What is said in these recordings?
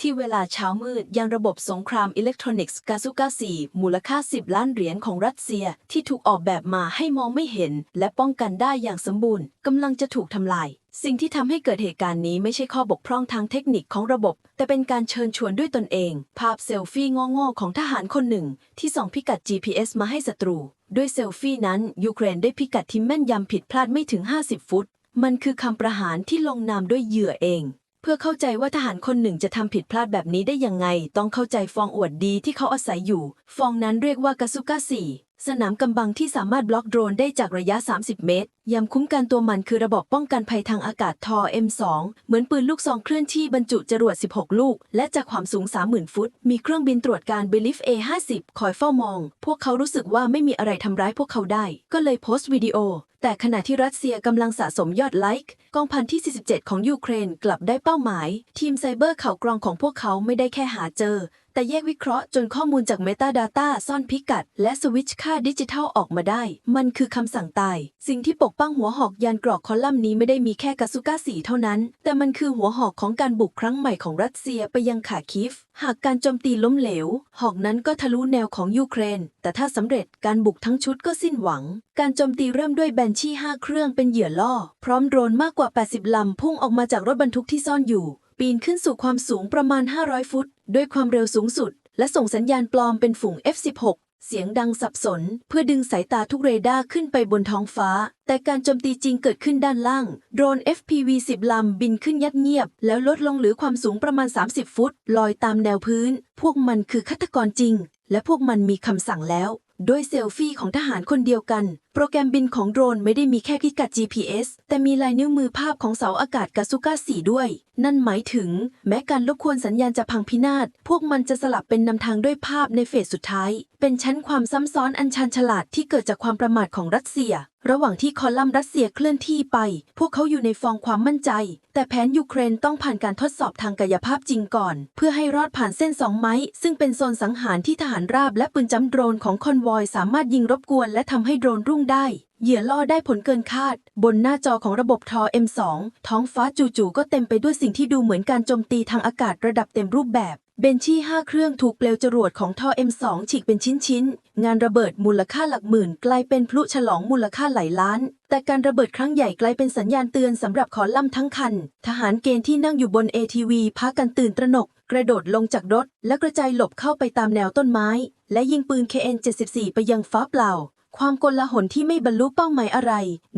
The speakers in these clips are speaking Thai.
ที่เวลาเช้ามืดยังระบบสงครามอิเล็กทรอนิกส์กาซูกา4มูลค่า 10 ล้านเหรียญของรัสเซียที่ถูกออกแบบมาให้มองไม่เห็น และป้องกันได้อย่างสมบูรณ์กำลังจะถูกทำลาย สิ่งที่ทำให้เกิดเหตุการณ์นี้ไม่ใช่ข้อบกพร่องทางเทคนิคของระบบ แต่เป็นการเชิญชวนด้วยตนเอง ภาพเซลฟี่ง่ๆของทหารคนหนึ่ง ที่ส่องพิกัด GPS มาให้ศัตรู ด้วยเซลฟี่นั้นยูเครนได้พิกัดที่แม่นยำผิดพลาดไม่ถึง 50 ฟุต มันคือคำประหารที่ลงนามด้วยเหยื่อเอง พื่อเข้าใจว่าทหารคนหนึ่งจะทำผิดพลาดแบบนี้ได้ยังไง ต้องเข้าใจฟองอวดดีที่เขาอาศัยอยู่ ฟองนั้นเรียกว่ากาซุก้าสี่สนามกำบังที่สามารถบล็อกโดรนได้จากระยะ 30 เมตร ยามคุ้มกันตัวมันคือระบบป้องกันภัยทางอากาศทอ M2 เหมือนปืนลูกซองเคลื่อนที่บรรจุจรวด 16 ลูก และจากความสูง 30,000 ฟุต มีเครื่องบินตรวจการ Belief A50 คอยเฝ้ามอง พวกเขารู้สึกว่าไม่มีอะไรทำร้ายพวกเขาได้ ก็เลยโพสต์วิดีโอแต่ขณะที่รัสเซียกำลังสะสมยอดไลค์ กองพันที่ 47 ของยูเครนกลับได้เป้าหมาย ทีมไซเบอร์ข่าวกรองของพวกเขาไม่ได้แค่หาเจอ แต่แยกวิเคราะห์จนข้อมูลจาก Metadata ซ่อนพิกัด และสวิตช์ค่าดิจิทัลออกมาได้ มันคือคำสั่งตาย สิ่งที่ปกป้องหัวหอกยานกรอกคอลัมน์นี้ไม่ได้มีแค่กาซุก้าสีเท่านั้น แต่มันคือหัวหอกของการบุกครั้งใหม่ของรัสเซียไปยังขาคิฟ หากการโจมตีล้มเหลว หอกนั้นก็ทะลุแนวของยูเครน แต่ถ้าสำเร็จการบุกทั้งชุดก็สิ้นหวัง การโจมตีเริ่มด้วยแบนชี่ 5 เครื่องเป็นเหยื่อล่อ พร้อมโดรนมากกว่า 80 ลำพุ่งออกมาจากรถบรรทุกที่ซ่อนอยู่ ปีนขึ้นสู่ความสูงประมาณ 500 ฟุต ด้วยความเร็วสูงสุด และส่งสัญญาณปลอมเป็นฝูง F16 เสียงดังสับสน เพื่อดึงสายตาทุกเรดาร์ขึ้นไปบนท้องฟ้า แต่การโจมตีจริงเกิดขึ้นด้านล่าง โดรน FPV 10 ลำบินขึ้นยัดเงียบ แล้วลดลงหลือความสูงประมาณ 30 ฟุต ลอยตามแนวพื้น พวกมันคือฆาตกรจริง และพวกมันมีคำสั่งแล้วโดยเซลฟี่ของทหารคนเดียวกัน โปรแกรมบินของโดรนไม่ได้มีแค่พิกัด GPS แต่มีลายนิ้วมือภาพของเสาอากาศกาซุก้าสีด้วย นั่นหมายถึง แม้การรบกวนสัญญาณจะพังพินาศ พวกมันจะสลับเป็นนำทางด้วยภาพในเฟสสุดท้าย เป็นชั้นความซ้ำซ้อนอันชันฉลาดที่เกิดจากความประมาทของรัสเซีย ระหว่างที่คอลัมน์รัสเซียเคลื่อนที่ไป พวกเขาอยู่ในฟองความมั่นใจ แต่แผนยูเครนต้องผ่านการทดสอบทางกายภาพจริงก่อน เพื่อให้รอดผ่านเส้นสองไม้ ซึ่งเป็นโซนสังหารที่ทหารราบและปืนจ้ำโดรนของคอนวอยสามารถยิงรบกวนและทำให้โดรนรุ่งได้ เหยื่อล่อได้ผลเกินคาด บนหน้าจอของระบบทอ M2 ท้องฟ้าจู่ๆก็เต็มไปด้วยสิ่งที่ดูเหมือนการโจมตีทางอากาศระดับเต็มรูปแบบเบนชี่ 5 เครื่องถูกเปลวจรวดของทอ M2 ฉีกเป็นชิ้นๆ งานระเบิดมูลค่าหลักหมื่น กลายเป็นพลุฉลองมูลค่าหลายล้าน แต่การระเบิดครั้งใหญ่กลายเป็นสัญญาณเตือนสำหรับคอลัมน์ทั้งคัน ทหารเกณฑ์ที่นั่งอยู่บน ATV พากันตื่นตระหนก กระโดดลงจากรถ และกระจายหลบเข้าไปตามแนวต้นไม้ และยิงปืน KN-74 ไปยังฟ้าเปล่า ความกลาหลที่ไม่บรรลุเป้าหมายอะไร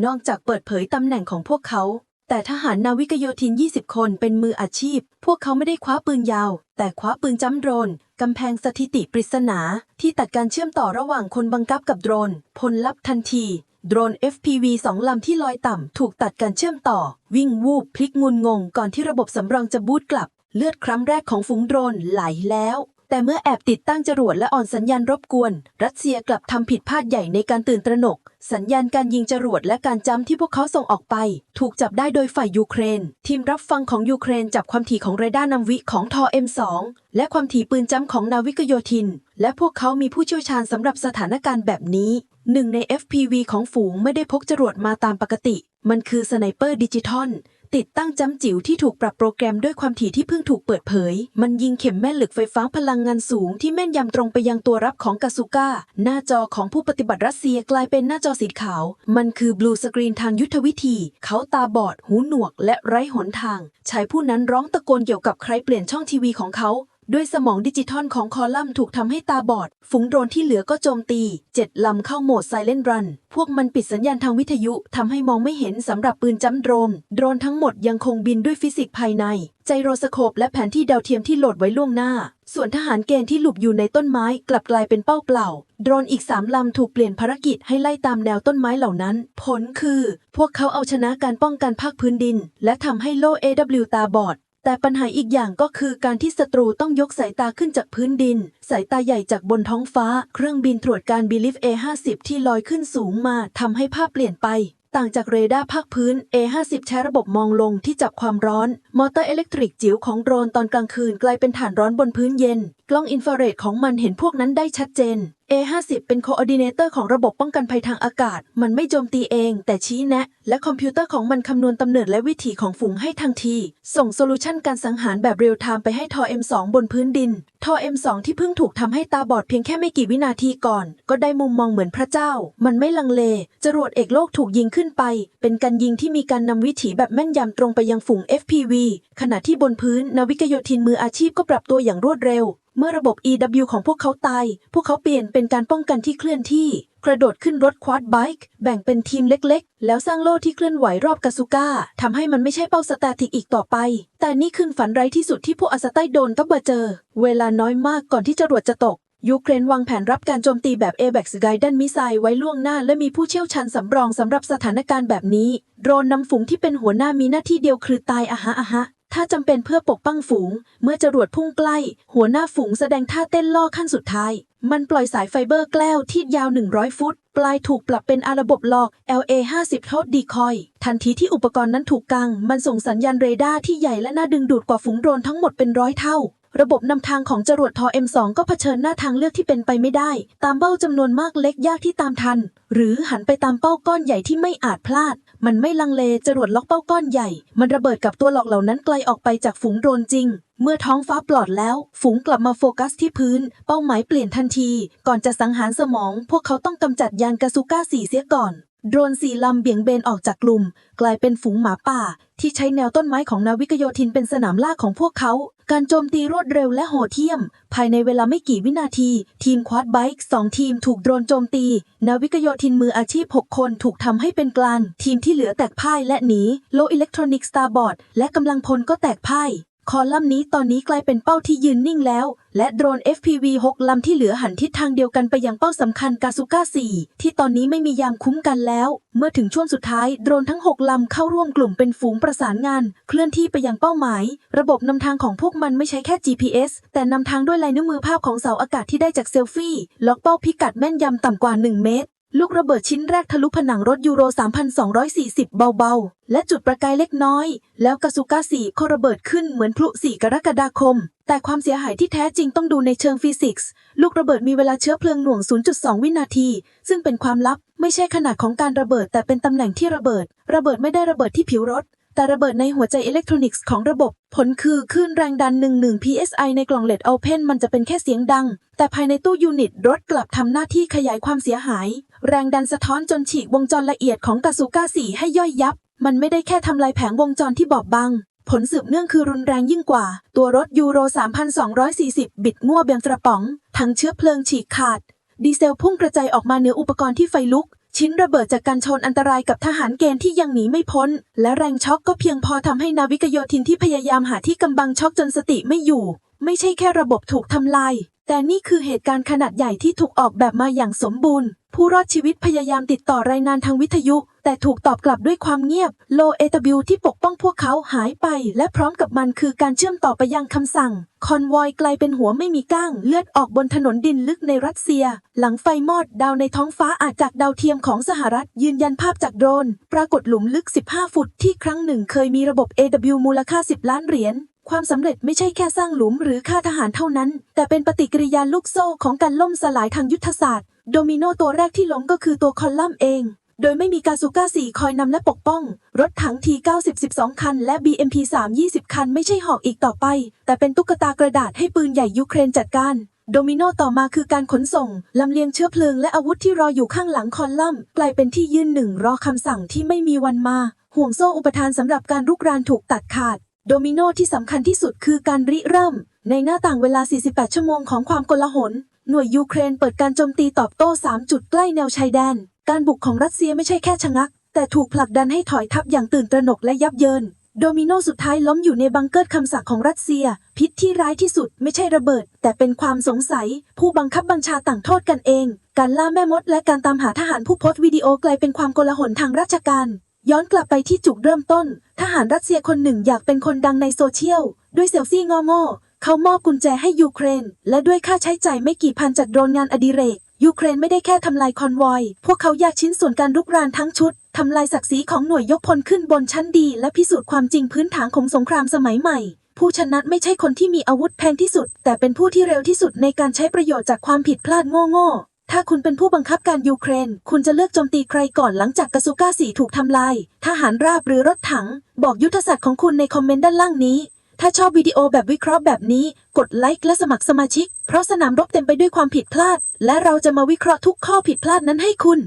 นอกจากเปิดเผยตำแหน่งของพวกเขา แต่ทหารนาวิกโยธิน 20 คนเป็นมืออาชีพ พวกเขาไม่ได้คว้าปืนยาว แต่คว้าปืนจ้ำโดรนกำแพงสถิติปริศนา ที่ตัดการเชื่อมต่อระหว่างคนบังคับกับโดรน ผลลัพธ์ทันที โดรน FPV สองลำที่ลอยต่ำ ถูกตัดการเชื่อมต่อ วิ่งวูบพลิกงุนงง ก่อนที่ระบบสำรองจะบูตกลับ เลือดครั้งแรกของฝูงโดรนไหลแล้ว แต่เมื่อแอบติดตั้งจรวดและอ่อนสัญญาณรบกวน รัสเซียกลับทำผิดพลาดใหญ่ในการตื่นตระหนก สัญญาณการยิงจรวดและการจำที่พวกเขาส่งออกไป ถูกจับได้โดยฝ่ายยูเครน ทีมรับฟังของยูเครนจับความถี่ของเรดาร์นำวิของทอ M2 และความถี่ปืนจำของนาวิกโยธิน และพวกเขามีผู้เชี่ยวชาญสำหรับสถานการณ์แบบนี้หนึ่งใน FPV ของฝูงไม่ได้พกจรวดมาตามปกติ มันคือสไนเปอร์ดิจิทัล ติดตั้งจำจิ๋วที่ถูกปรับโปรแกรมด้วยความถี่ที่เพิ่งถูกเปิดเผย มันยิงเข็มแม่เหล็กไฟฟ้าพลังงานสูงที่แม่นยำตรงไปยังตัวรับของกาซูก้า หน้าจอของผู้ปฏิบัติรัสเซียกลายเป็นหน้าจอสีขาว มันคือบลูสกรีนทางยุทธวิธี เขาตาบอด หูหนวก และไร้หนทาง ชายผู้นั้นร้องตะโกนเกี่ยวกับใครเปลี่ยนช่องทีวีของเขา ด้วยสมองดิจิทัลของคอลัมน์ถูกทำให้ตาบอด ฝูงโดรนที่เหลือก็โจมตีเจ็ดลำเข้าโหมดไซเลนรัน พวกมันปิดสัญญาณทางวิทยุทำให้มองไม่เห็นสำหรับปืนจ้ำโดรน โดรนทั้งหมดยังคงบินด้วยฟิสิกส์ภายใน ไจโรสโคปและแผนที่ดาวเทียมที่โหลดไว้ล่วงหน้า ส่วนทหารเกณฑ์ที่หลบอยู่ในต้นไม้กลับกลายเป็นเป้าเปล่า โดรนอีกสามลำถูกเปลี่ยนภารกิจให้ไล่ตามแนวต้นไม้เหล่านั้น ผลคือ พวกเขาเอาชนะการป้องกันภาคพื้นดิน และทำให้โล่ AW ตาบอด แต่ปัญหาอีกอย่างก็คือการที่ศัตรูต้องยกสายตาขึ้นจากพื้นดิน สายตาใหญ่จากบนท้องฟ้า เครื่องบินตรวจการ Belief A50 ที่ลอยขึ้นสูงมาทำให้ภาพเปลี่ยนไปต่างจากเรดาร์ภาคพื้น A50 ใช้ระบบมองลงที่จับความร้อน มอเตอร์อิเล็กทริกจิ๋วของโดรนตอนกลางคืนกลายเป็นฐานร้อนบนพื้นเย็น กล้องอินฟราเรดของมันเห็นพวกนั้นได้ชัดเจน A50 เป็น Coordinator ของระบบป้องกันภัยทางอากาศ มันไม่โจมตีเอง แต่ชี้แนะ และคอมพิวเตอร์ของมันคำนวณตำเนิดและวิถีของฝูงให้ทันที ส่งโซลูชันการสังหารแบบเรียลไทม์ไปให้ทอ M2 บนพื้นดิน ทอ M2 ที่เพิ่งถูกทำให้ตาบอดเพียงแค่ไม่กี่วินาทีก่อน ก็ได้มุมมองเหมือนพระเจ้า มันไม่ลังเล จรวดเอกโลกถูกยิงขึ้นไป เป็นการยิงที่มีการนำวิถีแบบแม่นยำตรงไปยังฝูง FPV ขณะที่บนพื้นนาวิกโยธินมืออาชีพก็ปรับตัวอย่างรวดเร็ว เมื่อระบบ EW ของพวกเขาตาย พวกเขาเปลี่ยนเป็นการป้องกันที่เคลื่อนที่ กระโดดขึ้นรถควอดไบค์แบ่งเป็นทีมเล็กๆ แล้วสร้างโล่ที่เคลื่อนไหวรอบกาซูก้าทำให้มันไม่ใช่เป้าสแตติกอีกต่อไป แต่นี่คือฝันไร้ที่สุดที่พวกอาสไตโดนต้องมาเจอ เวลาน้อยมากก่อนที่จรวดจะตก ยูเครนวางแผนรับการโจมตีแบบ a b a x Guidance Missile ไว้ล่วงหน้า และมีผู้เชี่ยวชาญสำรองสำหรับสถานการณ์แบบนี้ โดรนนำฝูงที่เป็นหัวหน้ามีหน้าที่เดียวคือตายอะฮะอะฮะ ถ้าจำเป็นเพื่อปกป้องฝูง เมื่อจรวดพุ่งใกล้ หัวหน้าฝูงแสดงท่าเต้นล่อขั้นสุดท้าย มันปล่อยสายไฟเบอร์แกล้วที่ยาว 100 ฟุต ปลายถูกปรับเป็นอาระบบหลอก LA 50โทษดีคอย ทันทีที่อุปกรณ์นั้นถูกกัง มันส่งสัญญาณเรดาร์ที่ใหญ่และน่าดึงดูดกว่าฝูงโดรนทั้งหมดเป็นร้อยเท่าระบบนำทางของจรวดทอ M2 ก็เผชิญหน้าทางเลือกที่เป็นไปไม่ได้ ตามเป้าจำนวนมากเล็กยากที่ตามทัน หรือหันไปตามเป้าก้อนใหญ่ที่ไม่อาจพลาด มันไม่ลังเลจรวดล็อกเป้าก้อนใหญ่ มันระเบิดกับตัวหลอกเหล่านั้นไกลออกไปจากฝูงโดรนจริง เมื่อท้องฟ้าปลอดแล้ว ฝูงกลับมาโฟกัสที่พื้น เป้าหมายเปลี่ยนทันที ก่อนจะสังหารสมอง พวกเขาต้องกำจัดยานกาซูก้าสีเสียก่อน โดรนสี่ลำเบี่ยงเบนออกจากกลุ่ม กลายเป็นฝูงหมาป่า ที่ใช้แนวต้นไม้ของนาวิกโยธินเป็นสนามล่าของพวกเขา การโจมตีรวดเร็วและโหดเหี้ยม ภายในเวลาไม่กี่วินาที ทีมควอดไบค์สองทีมถูกโดรนโจมตี นาวิกโยธินมืออาชีพ 6 คนถูกทำให้เป็นกลานทีมที่เหลือแตกพ่ายและหนีโลอิเล็กทรอนิกส์สตาร์บอร์ดและกำลังพลก็แตกพ่ายคอลัมน์นี้ตอนนี้กลายเป็นเป้าที่ยืนนิ่งแล้ว และโดรน FPV 6 ลำที่เหลือหันทิศทางเดียวกันไปยังเป้าสำคัญกาซูก้า 4 ที่ตอนนี้ไม่มียามคุ้มกันแล้ว เมื่อถึงช่วงสุดท้ายโดรนทั้ง 6 ลำเข้าร่วมกลุ่มเป็นฝูงประสานงาน เคลื่อนที่ไปยังเป้าหมาย ระบบนำทางของพวกมันไม่ใช้แค่ GPS แต่นำทางด้วยลายนิ้วมือภาพของเสาอากาศที่ได้จากเซลฟี่ ล็อกเป้าพิกัดแม่นยำต่ำกว่า 1 เมตร ลูกระเบิดชิ้นแรกทะลุผนังรถยูโร 3,240 เบาๆ และจุดประกายเล็กน้อย แล้วกาซูก้า4ก็ระเบิดขึ้นเหมือนพลุสีกรกฎาคม แต่ความเสียหายที่แท้จริงต้องดูในเชิงฟิสิกส์ ลูกระเบิดมีเวลาเชื้อเพลิงหน่วง 0.2 วินาที ซึ่งเป็นความลับ ไม่ใช่ขนาดของการระเบิด แต่เป็นตำแหน่งที่ระเบิด ระเบิดไม่ได้ระเบิดที่ผิวรถ แต่ระเบิดในหัวใจอิเล็กทรอนิกส์ของระบบ ผลคือคลื่นแรงดัน 11 psi ในกล่องเลดโอเพนมันจะเป็นแค่เสียงดัง แต่ภายในตู้ยูนิตรถกลับทำหน้าที่ขยายความเสียหาย แรงดันสะท้อนจนฉีกวงจรละเอียดของกาซูก้า4ให้ย่อยยับ มันไม่ได้แค่ทำลายแผงวงจรที่บอบบางผลสืบเนื่องคือรุนแรงยิ่งกว่า ตัวรถยูโร 3,240 บิดง่วเบียงกระป๋องถังเชื้อเพลิงฉีกขาด ดีเซลพุ่งกระจายออกมาเหนืออุปกรณ์ที่ไฟลุก ชิ้นระเบิดจากการชนอันตรายกับทหารเกณฑ์ที่ยังหนีไม่พ้น และแรงช็อกก็เพียงพอทำให้นาวิกโยธินที่พยายามหาที่กำบังช็อกจนสติไม่อยู่ ไม่ใช่แค่ระบบถูกทำลาย แต่นี่คือเหตุการณ์ขนาดใหญ่ที่ถูกออกแบบมาอย่างสมบูรณ์ ผู้รอดชีวิตพยายามติดต่อรายงานทางวิทยุ แต่ถูกตอบกลับด้วยความเงียบ โลเอตบิวที่ปกป้องพวกเขาหายไป และพร้อมกับมันคือการเชื่อมต่อไปยังคำสั่ง คอนวอยกลายเป็นหัวไม่มีก้าง เลือดออกบนถนนดินลึกในรัสเซีย หลังไฟมอดดาวในท้องฟ้าอาจจากดาวเทียมของสหรัฐ ยืนยันภาพจากโดรน ปรากฏหลุมลึก 15 ฟุตที่ครั้งหนึ่งเคยมีระบบ AW มูลค่า 10 ล้านเหรียญ ความสำเร็จไม่ใช่แค่สร้างหลุมหรือฆ่าทหารเท่านั้น แต่เป็นปฏิกิริยาลูกโซ่ของการล่มสลายทางยุทธศาสตร์ โดมิโนตัวแรกที่ล้มก็คือตัวคอลัมเอง โดยไม่มีกาซูก้า4คอยนำและปกป้อง รถถัง T90 12 คัน และ BMP 3 20 คันไม่ใช่หอกอีกต่อไป แต่เป็นตุ๊กตากระดาษให้ปืนใหญ่ยูเครนจัดการโดมิโนต่อมาคือการขนส่ง ลำเลียงเชื้อเพลิงและอาวุธที่รออยู่ข้างหลังคอลัมน์กลายเป็นที่ยืนหนึ่งรอคำสั่งที่ไม่มีวันมา ห่วงโซ่อุปทานสำหรับการรุกรานถูกตัดขาด โดมิโนที่สำคัญที่สุดคือการริเริ่ม ในหน้าต่างเวลา 48 ชั่วโมงของความกลาหล หน่วยยูเครนเปิดการโจมตีตอบโต้ 3 จุดใกล้แนวชายแดน การบุกของรัสเซียไม่ใช่แค่ชะงัก แต่ถูกผลักดันให้ถอยทับอย่างตื่นตระหนกและยับเยิน โดมิโนสุดท้ายล้มอยู่ในบังเกิลคำสั่งของรัสเซีย พิษที่ร้ายที่สุดไม่ใช่ระเบิด แต่เป็นความสงสัย ผู้บังคับบัญชาต่างโทษกันเอง การล่าแม่มดและการตามหาทหารผู้โพสต์วิดีโอกลายเป็นความโกลาหลทางราชการ ย้อนกลับไปที่จุดเริ่มต้น ทหารรัสเซียคนหนึ่งอยากเป็นคนดังในโซเชียล ด้วยเซลฟี่งอโง่เขามอบกุญแจให้ยูเครน และด้วยค่าใช้จ่ายไม่กี่พันจากโดรนงานอดิเรก ยูเครนไม่ได้แค่ทำลายคอนวอย พวกเขาแยกชิ้นส่วนการรุกรานทั้งชุดทำลายศักดิ์ศรีของหน่วยยกพลขึ้นบนชั้นดี และพิสูจน์ความจริงพื้นฐานของสงครามสมัยใหม่ ผู้ชนะไม่ใช่คนที่มีอาวุธแพงที่สุด แต่เป็นผู้ที่เร็วที่สุดในการใช้ประโยชน์จากความผิดพลาดโง่ๆ ถ้าคุณเป็นผู้บังคับการยูเครน คุณจะเลือกโจมตีใครก่อนหลังจากกาซูก้าสีถูกทำลาย ทหารราบหรือรถถัง บอกยุทธศาสตร์ของคุณในคอมเมนต์ด้านล่างนี้ ถ้าชอบวิดีโอแบบวิเคราะห์แบบนี้ กดไลค์และสมัครสมาชิก เพราะสนามรบเต็มไปด้วยความผิดพลาด และเราจะมาวิเคราะห์ทุกข้อผิดพลาดนั้นให้คุณ